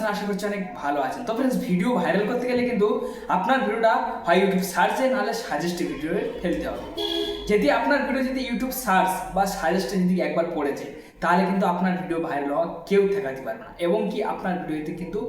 আছেন আশা করছি অনেক ভালো আছেন। তো ফ্রেন্ডস ভিডিও ভাইরাল করতে গেলে কিন্তু আপনার ভিডিওটা হয় ইউটিউব সার্চে নাহলে সাজেস্টে ভিডিও ফেলতে হবে। যদি আপনার ভিডিও যদি ইউটিউব সার্চ বা সাজেস্টে যদি একবার পড়েছে, তাহলে কিন্তু আপনার ভিডিও ভাইরাল হওয়া কেউ ঠেকাতে পারবে না। এবং কি আপনার ভিডিওতে কিন্তু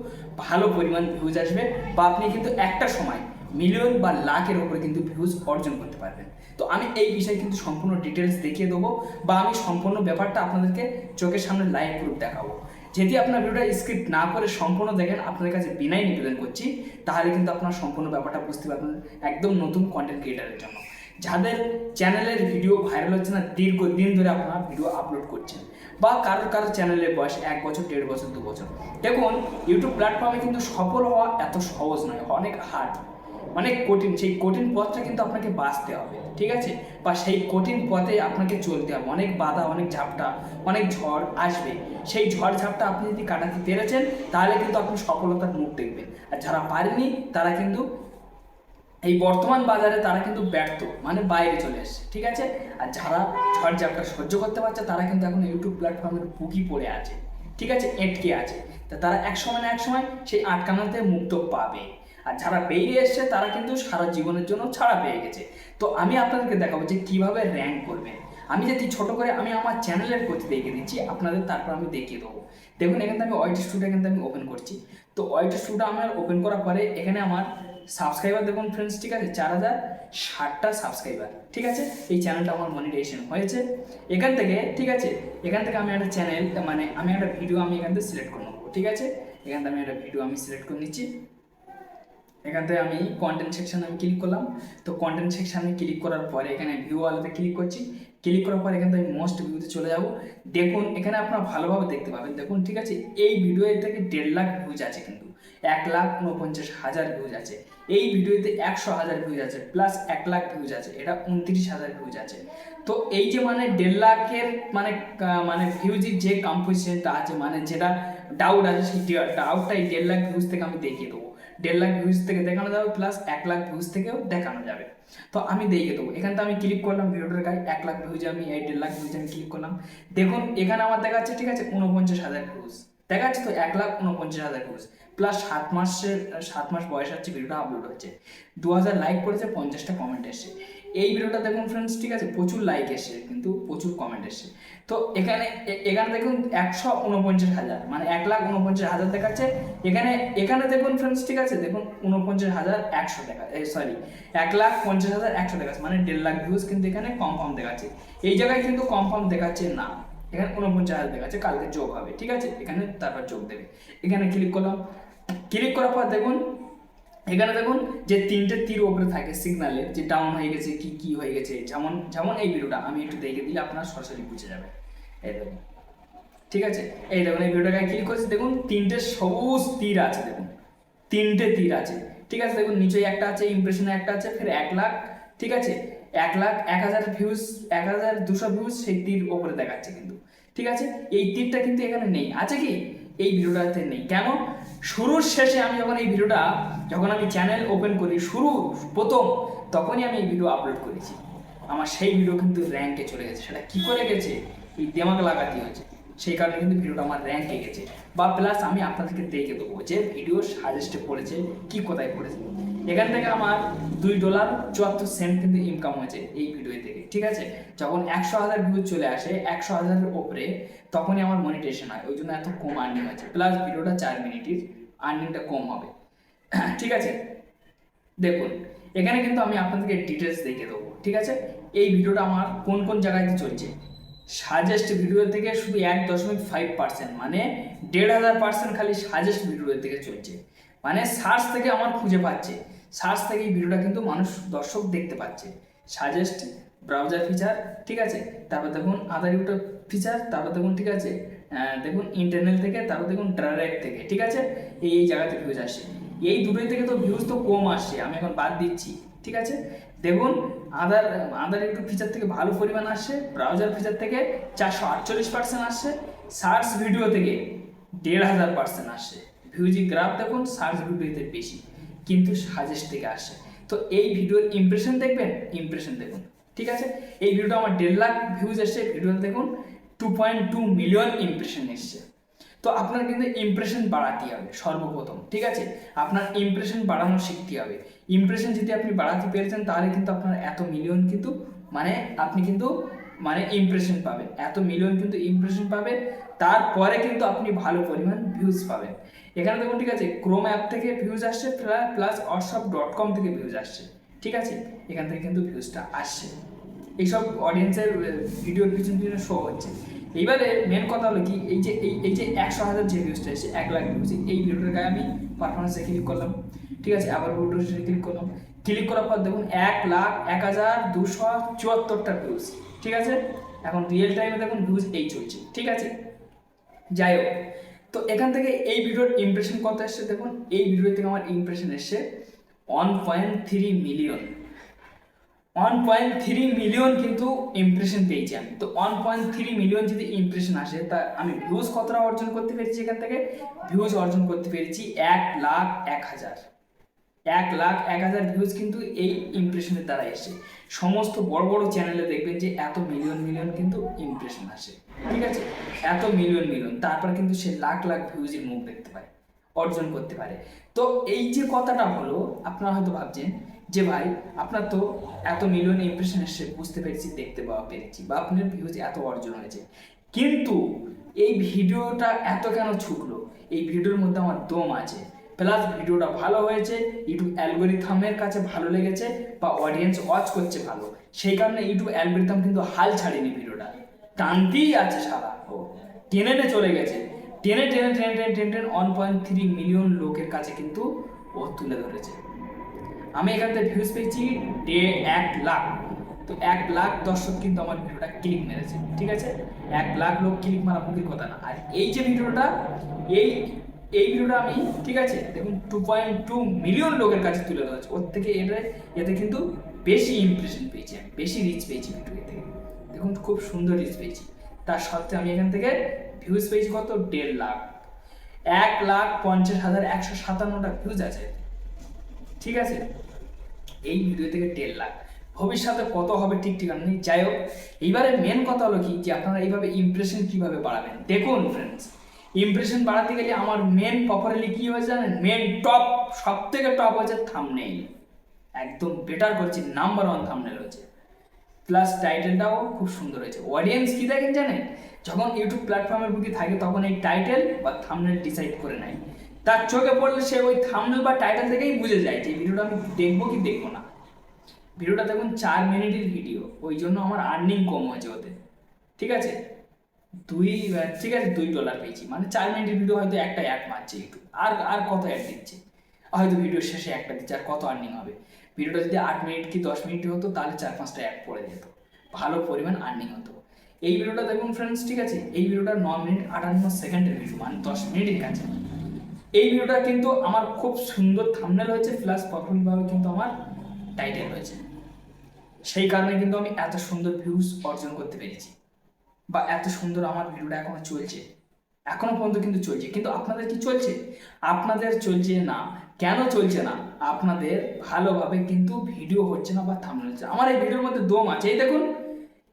ভালো পরিমাণ ভিউজ আসবে বা আপনি কিন্তু একটা সময় মিলিয়ন বা লাখের উপরে কিন্তু ভিউজ অর্জন করতে পারবেন। তো আমি এই বিষয়ে কিন্তু সম্পূর্ণ ডিটেলস দেখিয়ে দেবো বা আমি সম্পূর্ণ ব্যাপারটা আপনাদেরকে চোখের সামনে লাইভ প্রুফ দেখাবো। যদি আপনার ভিডিওটা স্ক্রিপ্ট না করে সম্পূর্ণ দেখেন, আপনাদের কাছে বিনাই নিবেদন করছি, তাহলে কিন্তু আপনার সম্পূর্ণ ব্যাপারটা বুঝতে পারবেন একদম নতুন কন্টেন্ট ক্রিয়েটারের জন্য। যাদের চ্যানেলের ভিডিও ভাইরাল হচ্ছে না, দীর্ঘদিন ধরে আপনারা ভিডিও আপলোড করছেন, বা কারোর কারোর চ্যানেলের বয়স এক বছর, দেড় বছর, দু বছর। দেখুন ইউটিউব প্ল্যাটফর্মে কিন্তু সফল হওয়া এত সহজ নয়, অনেক হার্ড অনেক কঠিন, সেই কঠিন পথটা কিন্তু আপনাকে বাঁচতে হবে, ঠিক আছে? বা সেই কঠিন পথে আপনাকে চলতে হবে। অনেক বাধা, অনেক ঝাপটা, অনেক ঝড় আসবে। সেই ঝড়, ঝাপটা আপনি যদি কাটাতে পেরেছেন, তাহলে কিন্তু আপনি সফলতার মুখ দেখবেন। আর যারা পারেনি তারা কিন্তু এই বর্তমান বাজারে তারা কিন্তু ব্যর্থ মানে বাইরে চলে এসছে ঠিক আছে? আর যারা ঝড়, ঝাপটা সহ্য করতে পারছে, তারা কিন্তু এখন ইউটিউব প্ল্যাটফর্মের বুকি পড়ে আছে, ঠিক আছে? এটকে আছে। তা তারা এক সময় না এক সময় সেই আটকানোতে মুক্ত পাবে। আর যারা বেরিয়ে এসছে, তারা কিন্তু সারা জীবনের জন্য ছাড়া পেয়ে গেছে। তো আমি আপনাদেরকে দেখাবো যে কীভাবে র্যাঙ্ক করবেন। আমি যদি ছোট করে আমি আমার চ্যানেলের প্রতি দেখিয়ে দিচ্ছি, আপনাদের তারপর আমি দেখিয়ে দেবো। দেখুন, এখানে আমি ওয়াইটি স্টুডিও এখানে আমি ওপেন করছি। তো ওয়াইটি স্টুডিও আমার ওপেন করার পরে এখানে আমার সাবস্ক্রাইবার দেখুন ফ্রেন্ডস ঠিক আছে? চার হাজার ষাটটা সাবস্ক্রাইবার ঠিক আছে? এই চ্যানেলটা আমার মনিটাইজেশন হয়েছে। এখান থেকে, ঠিক আছে? এখান থেকে আমি একটা চ্যানেল মানে আমি একটা ভিডিও আমি এখান থেকে সিলেক্ট করে নেব, ঠিক আছে? এখান থেকে আমি একটা ভিডিও আমি সিলেক্ট করে নিচ্ছি। এখান থেকে আমি কন্টেন্ট সেকশানে আমি ক্লিক করলাম। তো কন্টেন্ট সেকশানে ক্লিক করার পরে এখানে ভিউ আলাদা ক্লিক করছি। ক্লিক করার পর এখান থেকে মোস্ট ভিউতে চলে যাব। দেখুন, এখানে আপনারা ভালোভাবে দেখতে পাবেন। দেখুন, ঠিক আছে? এই ভিডিও থেকে দেড় লাখ ভিউজ আছে কিন্তু। এক লাখ উনপঞ্চাশ হাজার ভিউজ আছে। এই ভিডিওতে একশো হাজার ভিউজ আছে প্লাস এক লাখ ভিউজ আছে। এটা উনত্রিশ হাজার ভিউজ আছে। তো এই যে মানে দেড় লাখের মানে মানে ভিউজের যে কম্পোজিশনটা আছে মানে যেটা ডাউট আছে, সেই ডাউটটা এই দেড় লাখ ভিউজ থেকে আমি দেখিয়ে দেবো। দেড় লাখ ভিউজ থেকে দেখানো যাবে প্লাস এক লাখ ভিউজ থেকেও দেখানো যাবে। তো আমি দেখিয়ে দেবো। এখান থেকে আমি ক্লিক করলাম, ভিডিওটার গায়ে এক লাখ ভিউজ আমি, এই দেড় লাখ ভিউজ আমি ক্লিক করলাম। দেখুন, এখানে আমার দেখাচ্ছে ঠিক আছে উনপঞ্চাশ হাজার ভিউজ দেখাচ্ছে তো এক লাখ উনপঞ্চাশ হাজার ভিউজ প্লাস সাত মাসের, সাত মাস বয়স হচ্ছে ভিডিওটা আপলোড হচ্ছে। দু হাজার লাইক করেছে পঞ্চাশটা কমেন্ট এসছে। এই ভিডিওটা দেখুন ফ্রেন্ডস ঠিক আছে? প্রচুর লাইক এসছে, কিন্তু প্রচুর কমেন্ট এসছে। তো এখানে এখানে দেখুন একশো উনপঞ্চাশ হাজার মানে এক লাখ উনপঞ্চাশ হাজার দেখাচ্ছে। এখানে এখানে দেখুন ফ্রেন্ডস ঠিক আছে? দেখুন উনপঞ্চাশ হাজার একশো দেখা সরি এক লাখ পঞ্চাশ হাজার একশো দেখাচ্ছে মানে দেড় লাখ ভিউজ কিন্তু এখানে কনফার্ম দেখাচ্ছে। এই জায়গায় কিন্তু কনফার্ম দেখাচ্ছে না। এখানে উনপঞ্চাশ হাজার দেখাচ্ছে, কালকে যোগ হবে, ঠিক আছে? এখানে তারপর যোগ দেবে। এখানে ক্লিক করলাম। ক্লিক করার পর দেখুন এখানে দেখুন যে তিনটে তীর ওপরে থাকে সিগনালে যে ডাউন হয়ে গেছে, কি কি হয়ে গেছে, যেমন যেমন এই ভিডিওটা আমি একটু দেখে দিলে আপনার সরাসরি বুঝে যাবে। এই দেখুন, ঠিক আছে? এই দেখুন, এই ভিডিওটাকে ক্লিক করছি, দেখুন তিনটে সবুজ তীর আছে, দেখুন। তিনটে তীর আছে, ঠিক আছে? দেখুন নিচেই একটা আছে ইমপ্রেশনে একটা আছে, ফের এক লাখ, ঠিক আছে? এক লাখ, এক হাজার ভিউজ এক হাজার দুশো ভিউজ সেই তীর ওপরে দেখাচ্ছে কিন্তু, ঠিক আছে? এই তীরটা কিন্তু এখানে নেই। আছে কি? এই ভিডিওটাতে নেই। কেন? শুরুর শেষে আমি যখন এই ভিডিওটা, যখন আমি চ্যানেল ওপেন করি, শুরু, প্রথম, তখনই আমি এই ভিডিও আপলোড করেছি। আমার সেই ভিডিও কিন্তু র্যাঙ্কে চলে গেছে। সেটা কী করে গেছে? এই দেমাগ লাগাতে হয়েছে সেই কারণে কিন্তু ভিডিওটা আমার র্যাঙ্কে গেছে বা প্লাস আমি আপনাদেরকে দেখে দেবো যে ভিডিও সাজেস্টে পড়েছে কি কোথায় পড়েছে এখান থেকে আমার দুই ডলার চুয়াত্তর সেন্ট কিন্তু ইনকাম হয়েছে এই ভিডিও থেকে, ঠিক আছে? যখন একশো হাজার ভিউ চলে আসে, একশো হাজারের ওপরে, তখনই আমার মনিটেশন হয়, ওই জন্য এত কম আর্নিং হয়েছে। প্লাস ভিডিওটা চার মিনিটের আর্নিংটা কম হবে। ঠিক আছে? দেখুন, এখানে কিন্তু আমি আপনাদেরকে ডিটেলস দেখে দেবো, ঠিক আছে? এই ভিডিওটা আমার কোন কোন জায়গায় চলছে? সাজেস্ট ভিডিও থেকে শুধু এক দশমিক ফাইভ পার্সেন্ট মানে দেড় হাজার পার্সেন্ট খালি সাজেস্ট ভিডিওর থেকে চলছে। মানে সার্চ থেকে আমার খুঁজে পাচ্ছে। সার্চ থেকে এই ভিডিওটা কিন্তু মানুষ, দর্শক দেখতে পাচ্ছে। সাজেস্ট ব্রাউজার ফিচার ঠিক আছে? তারপর দেখুন আদার ইউটিউব ফিচার তারপর দেখুন, ঠিক আছে? দেখুন ইন্টারনেল থেকে, তারপর দেখুন ডাইরেক্ট থেকে, ঠিক আছে? এই এই জায়গাতে ভিউজ আসে এই দুটোই থেকে তো ভিউজ তো কম আসছে, আমি এখন বাদ দিচ্ছি, ঠিক আছে? দেখুন আদার আদার ইউটিউব ফিচার থেকে ভালো পরিমাণ আসছে ব্রাউজার ফিচার থেকে চারশো আটচল্লিশ পার্সেন্ট আসছে সার্চ ভিডিও থেকে দেড় হাজার পার্সেন্ট আসছে ভিউজি গ্রাফ দেখুন সার্চ ভিডিওতে বেশি, কিন্তু সাজেস্ট থেকে আসে। তো এই ভিডিওর ইমপ্রেশন দেখবেন ইমপ্রেশন দেখুন, ঠিক আছে? এই ভিডিওটা আমার দেড় লাখ ভিউজ এসছে ভিডিওতে দেখুন two point two million impression এসছে। তো আপনার কিন্তু ইমপ্রেশন বাড়াতে হবে, সর্বপ্রথম, ঠিক আছে? আপনার ইমপ্রেশন বাড়ানো শিখতে হবে। ইমপ্রেশন যদি আপনি বাড়াতে পেরেছেন, তাহলে কিন্তু আপনার এত মিলিয়ন কিন্তু মানে আপনি কিন্তু মানে ইমপ্রেশন পাবেন। এত মিলিয়ন কিন্তু ইমপ্রেশন পাবেন, তারপরে কিন্তু আপনি ভালো পরিমাণ ভিউজ পাবেন। এখানে দেখুন, ঠিক আছে ক্রোম অ্যাপ থেকে ভিউজ আসছে প্লাস হোয়াটসঅ্যাপ ডট কম থেকে ভিউজ আসছে। ঠিক আছে? এখান থেকে কিন্তু ভিউজটা আসছে। এইসব অডিয়েন্সের ভিডিওর পিছন পিছনে শো হচ্ছে। এইবারে মেন কথা হলো কি, এই যে এই যে একশো হাজার যে ভিউজটা এসে এক লাখ ভিউজ এই ভিডিওটার গায়ে আমি পারফরমেন্সে ক্লিক করলাম। ঠিক আছে, আবার ভিডিওতে ক্লিক করলাম। ক্লিক করার পর দেখুন এক লাখ এক হাজার দুশো চুয়াত্তরটা ভিউজ ঠিক আছে? এখন রিয়েল টাইমে দেখুন ভিউজ এই চলছে, ঠিক আছে? যাই হোক, তো এখান থেকে এই ভিডিওর ইমপ্রেশন কত এসছে দেখুন? এই ভিডিও থেকে আমার ইমপ্রেশন এসছে one point three million one point three million কিন্তু ইমপ্রেশন পেয়েছি আমি। তো ওয়ান পয়েন্ট থ্রি মিলিয়ন যদি ইমপ্রেশন আসে, তা আমি ভিউজ কতটা অর্জন করতে পেরেছি এখান থেকে? ভিউজ অর্জন করতে পেরেছি এক লাখ এক হাজার। এক লাখ এক হাজার ভিউজ কিন্তু এই ইমপ্রেশনের দ্বারা এসে সমস্ত বড় বড় চ্যানেলে দেখবেন যে এত মিলিয়ন মিলিয়ন কিন্তু ইমপ্রেশন আসে। ঠিক আছে? এত মিলিয়ন মিলিয়ন তারপর কিন্তু সে লাখ লাখ ভিউজের মুখ দেখতে পায় অর্জন করতে পারে। তো এই যে কথাটা হলো, আপনারা হয়তো ভাবছেন যে ভাই আপনার তো এত মিলিয়ন ইমপ্রেশন এসে বুঝতে পেরেছি দেখতে পাওয়া পেরেছি বা আপনার ভিউজ এত অর্জন হয়েছে কিন্তু এই ভিডিওটা এত কেন ছুটলো এই ভিডিওর মধ্যে আমার দম আছে প্লাস ভিডিওটা ভালো হয়েছে ইউটিউব অ্যালগোরিথামের কাছে ভালো লেগেছে বা অডিয়েন্স ওয়াচ করছে ভালো সেই কারণে ইউটিউব অ্যালগোরিথাম কিন্তু হাল ছাড়েনি ভিডিওটা টানতেই আছে সারা ও টেনে চলে গেছে টেনে টেনে টেনে টেনে টেনে টেনে ওয়ান পয়েন্ট থ্রি মিলিয়ন লোকের কাছে কিন্তু ও তুলে ধরেছে আমি এখান থেকে ভিউজ পেয়েছি ডে এক লাখ। তো এক লাখ দর্শক কিন্তু আমার ভিডিওটা ক্লিক মেরেছে, ঠিক আছে? এক লাখ লোক ক্লিক মারা মুখের কথা না। আর এই যে ভিডিওটা, এই এই ভিডিওটা আমি, ঠিক আছে? দেখুন টু পয়েন্ট টু মিলিয়ন লোকের কাছে তুলে ধরেছে। ওর থেকে এটা এতে কিন্তু বেশি ইমপ্রেশন পেয়েছি বেশি রিচ পেয়েছি ভিডিও থেকে। দেখুন, খুব সুন্দর রিচ পেয়েছি। তার সত্ত্বেও আমি এখান থেকে ভিউজ পেয়েছি কত? দেড় লাখ। এক লাখ পঞ্চাশ হাজার একশো সাতান্নটা ভিউজ আছে। ঠিক আছে? এই ভিডিও থেকে দেড় লাখ। ভবিষ্যতে কত হবে ঠিক ঠিকানা নেই। যাই হোক, এইবারে মেন কথা হলো কি, যে আপনারা এইভাবে ইমপ্রেশন কীভাবে বাড়াবেন? দেখুন ফ্রেন্ডস ইমপ্রেশন বাড়াতে গেলে আমার মেন প্রপারলি কি হয়েছে জানেন? মেন টপ সব থেকে টপ হচ্ছে থামনেইল একদম বেটার করছি নাম্বার ওয়ান থামনেল হচ্ছে। প্লাস টাইটেলটাও খুব সুন্দর হয়েছে। অডিয়েন্স কি দেখেন জানেন? যখন ইউটিউব প্ল্যাটফর্মের বুকে থাকে, তখন এই টাইটেল বা থামনেল ডিসাইড করে নেয়। তার চোখে পড়লে সে ওই থামনেল বা টাইটেল থেকেই বুঝে যায় যে ভিডিওটা আমি দেখব কি দেখব না। ভিডিওটা দেখুন চার মিনিটের ভিডিও ওই জন্য আমার আর্নিং কম হয়েছে ওতে ঠিক আছে? দুই, ঠিক আছে, দুই ডলার পেয়েছি। মানে চার মিনিটের ভিডিও হয়তো একটা অ্যাড মারছে একটু। আর আর কত অ্যাড দিচ্ছে? হয়তো ভিডিও শেষে একটা দিচ্ছে, আর কত আর্নিং হবে? ভিডিওটা যদি আট মিনিট কি দশ মিনিট হতো, তাহলে চার পাঁচটা অ্যাড পড়ে যেত। ভালো পরিমাণ আর্নিং হতো। এই ভিডিওটা দেখুন ফ্রেন্ডস ঠিক আছে? এই ভিডিওটা ন মিনিট আটান্ন সেকেন্ডের ভিডিও মানে দশ মিনিটের কাছে। এই ভিডিওটা কিন্তু আমার খুব সুন্দর থামনেল হয়েছে প্লাস প্রপারলিভাবে কিন্তু আমার টাইটেল হয়েছে। সেই কারণে কিন্তু আমি এত সুন্দর ভিউজ অর্জন করতে পেরেছি বা এত সুন্দর আমার ভিডিওটা এখনও চলছে। এখনও পর্যন্ত কিন্তু চলছে। কিন্তু আপনাদের কি চলছে? আপনাদের চলছে না। কেন চলছে না? আপনাদের ভালোভাবে কিন্তু ভিডিও হচ্ছে না বা থামনে হচ্ছে। আমার এই ভিডিওর মধ্যে দম আছে। এই দেখুন,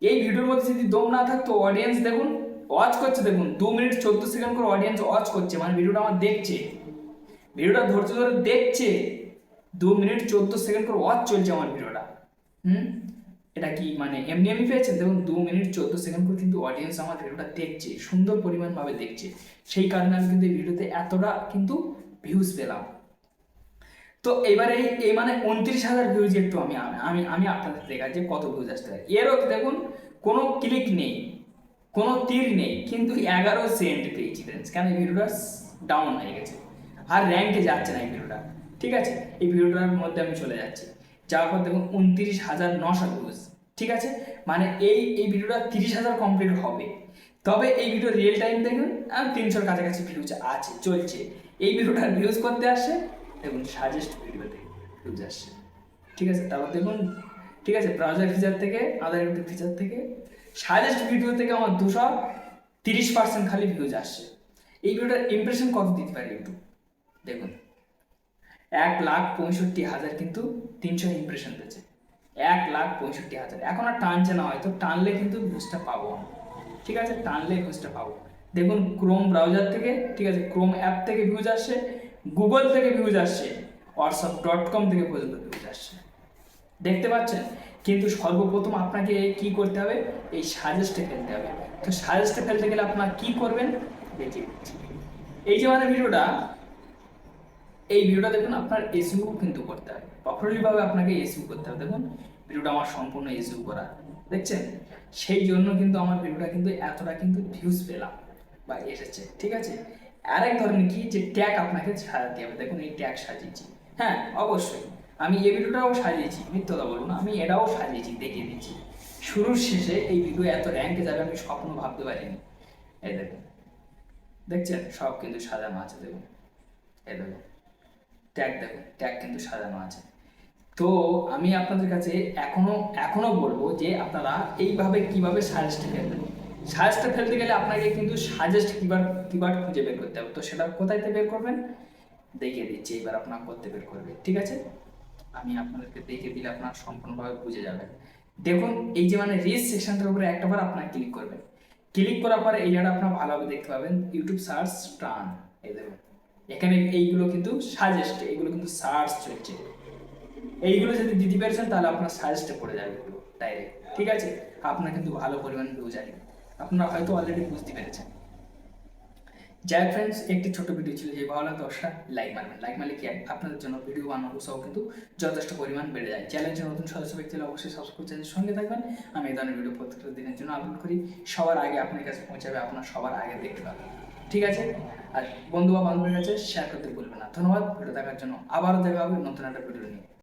এই ভিডিওর মধ্যে যদি দম না থাকতো অডিয়েন্স দেখুন ওয়াচ করছে দেখুন দু মিনিট চোদ্দ সেকেন্ড করে অডিয়েন্স ওয়াচ করছে মানে ভিডিওটা আমার দেখছে। ভিডিওটা ধৈর্য ধরে দেখছে দু মিনিট চোদ্দ সেকেন্ড করে ওয়াচ চলছে আমার ভিডিওটা হুম? এটা কি মানে এমনি এমনি পেয়েছে দেখুন দু মিনিট চোদ্দ সেকেন্ড করে কিন্তু অডিয়েন্স আমার ভিডিওটা দেখছে, সুন্দর পরিমাণভাবে দেখছে। সেই কারণে আমি কিন্তু এই ভিডিওতে এতটা কিন্তু ভিউজ পেলাম। তো এবারে এই মানে উনত্রিশ হাজার ভিউজ একটু আমি আমি আমি আপনাদের দেখা যে কত ভিউজ আসতে পারে। এরও দেখুন, কোনো ক্লিক নেই। কোনো তীর নেই, কিন্তু এগারো সেন্ট পেয়েছি ফ্রেন্ডস কেন? এই ভিডিওটা ডাউন হয়ে গেছে। আর র্যাঙ্কে যাচ্ছে না এই ভিডিওটা। ঠিক আছে? এই ভিডিওটার মধ্যে আমি চলে যাচ্ছি। যাওয়ার পর দেখুন উনত্রিশ হাজার নশো ভিউজ ঠিক আছে? মানে এই এই ভিডিওটা তিরিশ হাজার কমপ্লিট হবে। তবে এই ভিডিও রিয়েল টাইম দেখুন, আর তিনশোর কাছাকাছি ভিউজ আছে, চলছে। এই ভিডিওটার ভিউজ করতে আসে, দেখুন সাজেস্ট ভিডিওতে ভিউজ আসছে ঠিক আছে? তারপর দেখুন, ঠিক আছে? ব্রাউজার ফিচার থেকে আদার ফিচার থেকে সাজেস্ট ভিডিও থেকে আমার দুশো তিরিশ পার্সেন্ট খালি ভিউজ আসছে। এই ভিডিওটার ইমপ্রেশন কত দিতে পারে ইউটিউব দেখুন। এক লাখ পঁয়ষট্টি হাজার কিন্তু তিনশো ইমপ্রেশন পেয়েছে। এক লাখ পঁয়ষট্টি হাজার। এখন আর টানছে না হয়তো, টানলে কিন্তু ভিউজটা পাবো। ঠিক আছে? টানলে ভিউজটা পাবো। দেখুন ক্রোম ব্রাউজার থেকে, ঠিক আছে? ক্রোম অ্যাপ থেকে ভিউজ আসছে গুগল থেকে ভিউজ আসছে হোয়াটসঅ্যাপ ডট কম থেকে পর্যন্ত ভিউজ আসছে। দেখতে পাচ্ছেন? কিন্তু সর্বপ্রথম আপনাকে কি করতে হবে? এই সাজেস্টে ফেলতে হবে। তো সাজেস্টে ফেলতে গেলে আপনার কি করবেন? দিচ্ছি। এই যে মানে ভিডিওটা, এই ভিডিওটা দেখুন, আপনার এসইউ কিন্তু করতে হবে। প্রপারলিভাবে আপনাকে এসইউ করতে হবে। দেখুন, ভিডিওটা আমার সম্পূর্ণ এসইউ করা। দেখছেন? সেই জন্য কিন্তু আমার ভিডিওটা কিন্তু এতটা কিন্তু ভিউজ পেলাম বা এসেছে। ঠিক আছে? আরেক ধরনের কি? যে ট্যাগ আপনাকে সাজাতে হবে। দেখুন, এই ট্যাগ সাজিয়েছি। হ্যাঁ অবশ্যই। আমি এই ভিডিওটাও সাজিয়েছি মিথ্যতা বলব না, আমি এটাও সাজিয়েছি, দেখিয়ে দিচ্ছি। শুরুর শেষে এই ভিডিও এত র্যাঙ্কে যাবে আমি স্বপ্ন ভাবতে পারিনি। এই দেখুন দেখছেন? সব কিন্তু সাজানো আছে, দেখুন। এই দেখুন ট্যাগ দেখুন ট্যাগ কিন্তু সাজানো আছে। তো আমি আপনাদের কাছে এখনও এখনও বলব যে আপনারা এইভাবে কীভাবে সাজেস্টে ফেলবেন? সাজেস্টে ফেলতে গেলে আপনাকে কিন্তু সাজেস্ট কিবার কিবার খুঁজে বের করতে হবে। তো সেটা কোথায় বের করবেন? দেখিয়ে দিচ্ছি এবার আপনার করতে বের করবে ঠিক আছে? আমি আপনাদেরকে দেখিয়ে দিলে আপনার সম্পূর্ণভাবে বুঝে যাবেন দেখুন, এই যে মানে রিচ সেকশনটার উপরে একটাবার আপনার ক্লিক করবেন। ক্লিক করার পরে এই জায়গাটা আপনার ভালোভাবে দেখতে পাবেন। ইউটিউব সার্চ টান এই দেখুন, এখানে এইগুলো কিন্তু সাজেস্ট এইগুলো কিন্তু সার্চ চলছে। এইগুলো যদি দিতে পেরেছেন, তাহলে আপনার সাজেস্টে পড়ে যাবে ডাইরেক্ট ঠিক আছে? আপনার কিন্তু ভালো পরিমাণ আসবে আপনারা হয়তো অলরেডি বুঝতে পেরেছেন। যাই ফ্রেন্ডস একটি ছোট ভিডিও ছিল যে ভালো অবশ্যই লাইক মারবেন লাইক মারলে কি? আপনাদের জন্য ভিডিও বানানো উৎসাহ কিন্তু যথেষ্ট পরিমাণ বেড়ে যায়। চ্যানেলের নতুন সদস্য ব্যক্তি অবশ্যই সাবস্ক্রাইব চ্যানেলের সঙ্গে থাকবেন। আমি এই ধরনের ভিডিও প্রত্যেকটা দিনের জন্য আপলোড করি। সবার আগে আপনার কাছে পৌঁছাবে, আপনার সবার আগে দেখতে পাবেন। ঠিক আছে? আর বন্ধু বা বান্ধবের কাছে শেয়ার করতে ভুলবেন না। ধন্যবাদ। ভিডিও দেখার জন্য আবারও দেখা হবে নতুন একটা ভিডিও নিয়ে।